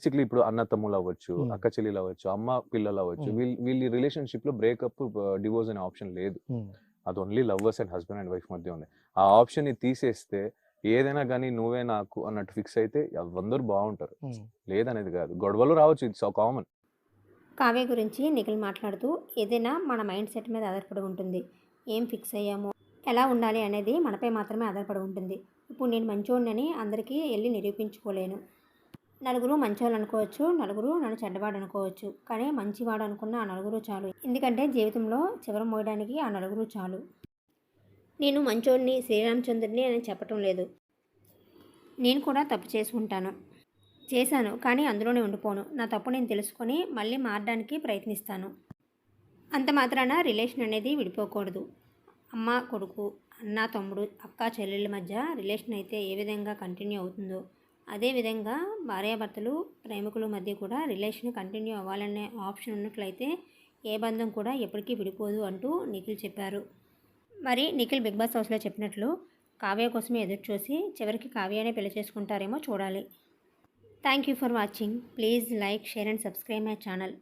Basically ఇప్పుడు అన్న తమ్ముళ్ళు అవ్వచ్చు. అక్క చెల్లెలు అవ్వచ్చు అమ్మ పిల్లలు అవ్వచ్చు. వీళ్ళ వీళ్ళ రిలేషన్షిప్లో బ్రేకప్ డివోర్స్ అనే ఆప్షన్ లేదు. అది only lovers and husband and wife మధ్య ఉంది. ఆ ఆప్షన్ని తీసేస్తే ఏదైనా కానీ నువ్వే నాకు అన్నట్టు ఫిక్స్ అయితే అందరూ బాగుంటారు. లేదనేది కాదు. గొడవలు రావచ్చు ఇట్స్ కామన్. కావ్య గురించి నిఖిల్ మాట్లాడుతూ ఏదైనా మన మైండ్ సెట్ మీద ఆధారపడి ఉంటుంది. ఏం ఫిక్స్ అయ్యామో? ఎలా ఉండాలి అనేది మనపై మాత్రమే ఆధారపడి ఉంటుంది. ఇప్పుడు నేను మంచోడినని అందరికీ వెళ్ళి నిరూపించుకోలేను. నలుగురు మంచోళ్ళు అనుకోవచ్చు నలుగురు నన్ను చెడ్డవాడు అనుకోవచ్చు. కానీ మంచివాడు అనుకున్న ఆ నలుగురు చాలు. ఎందుకంటే జీవితంలో చివర మోయడానికి ఆ నలుగురు చాలు. నేను మంచోడిని శ్రీరామచంద్రుడిని అని చెప్పటం లేదు. నేను కూడా తప్పు చేసుకుంటాను. చేశాను కానీ అందులోనే ఉండిపోను. నా తప్పు నేను తెలుసుకొని మళ్ళీ మారడానికి ప్రయత్నిస్తాను. అంత మాత్రాన రిలేషన్ అనేది విడిపోకూడదు. అమ్మ కొడుకు అన్న తమ్ముడు అక్క చెల్లెళ్ళ మధ్య రిలేషన్ అయితే ఏ విధంగా కంటిన్యూ అవుతుందో అదేవిధంగా భార్యాభర్తలు ప్రేమికుల మధ్య కూడా రిలేషన్ కంటిన్యూ అవ్వాలనే ఆప్షన్ ఉన్నట్లయితే ఏ బంధం కూడా ఎప్పటికీ విడిపోదు అంటూ నిఖిల్ చెప్పారు. మరి నిఖిల్ బిగ్ బాస్ హౌస్లో చెప్పినట్లు కావ్య కోసమే ఎదురు చూసి చివరికి కావ్యనే పెళ్ళి చేసుకుంటారేమో చూడాలి. Thank you for watching. Please like share and subscribe my channel.